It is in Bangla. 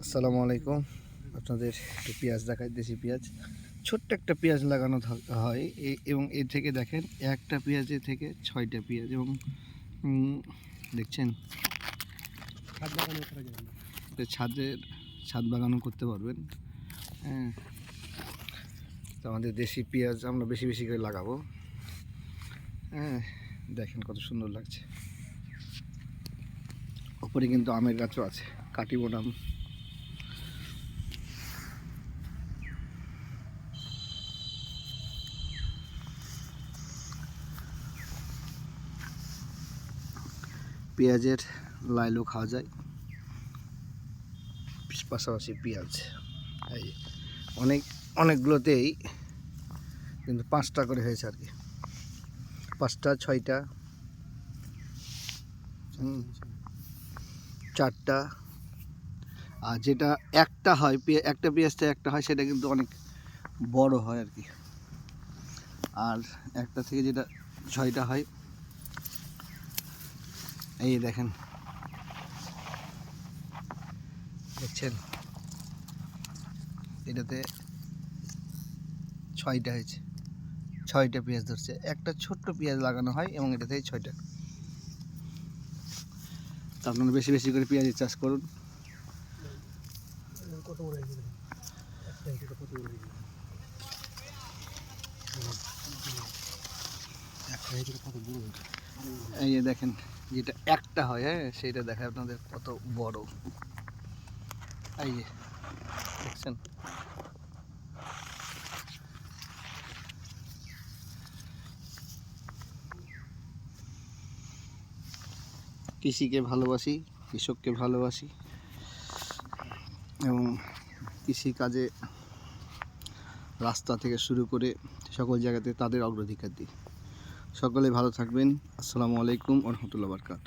আসসালামু আলাইকুম। আপনাদের একটু পেঁয়াজ দেখায় দেশি পেঁয়াজ। ছোট্ট একটা পেঁয়াজ লাগানো হয়। এ- এবং এ থেকে দেখেন একটা পেঁয়াজে থেকে ছয়টা পেঁয়াজ এবং দেখছেন? ছাদের ছাদ বাগানও করতে পারবেন। হ্যাঁ। তো আমাদের দেশি পেঁয়াজ আমরা বেশি বেশি করে লাগাবো। হ্যাঁ দেখেন কত সুন্দর লাগছে। ওপরে কিন্তু আমের গাছও আছে কাটিমন আম। পেঁয়াজের লাইলও খাওয়া যায়। পাশাপাশি পেঁয়াজ। এই অনেক, অনেকগুলোতেই কিন্তু পাঁচটা করে হয়েছে আর কি। পাঁচটা, ছয়টা চারটা। আর যেটা একটা হয় একটা পেঁয়াজটা একটা হয়, সেটা কিন্তু অনেক বড় হয় আর কি। আর একটা থেকে যেটা ছয়টা হয় এই দেখেন। দেখছেন? এটাতে ছয়টা হয়েছে। ছয়টা পেঁয়াজ ধরছে। একটা ছোট্ট পেঁয়াজ লাগানো হয় এবং এটাতে ছয়টা। তা আপনারা বেশি বেশি করে পেঁয়াজের চাষ করুন। কত বড় এই দেখেন, যেটা একটা হয় হ্যাঁ সেইটা দেখায় আপনাদের কত বড়। এই যে, দেখছেন? কৃষিকে ভালোবাসি, কৃষককে ভালোবাসি, এবং কৃষিকাজে রাস্তা থেকে শুরু করে সকল জায়গাতে তাদের অগ্রাধিকার দিই। সকলে ভালো থাকবেন। আসসালামু আলাইকুম রহমতুল্লাহ বারকাত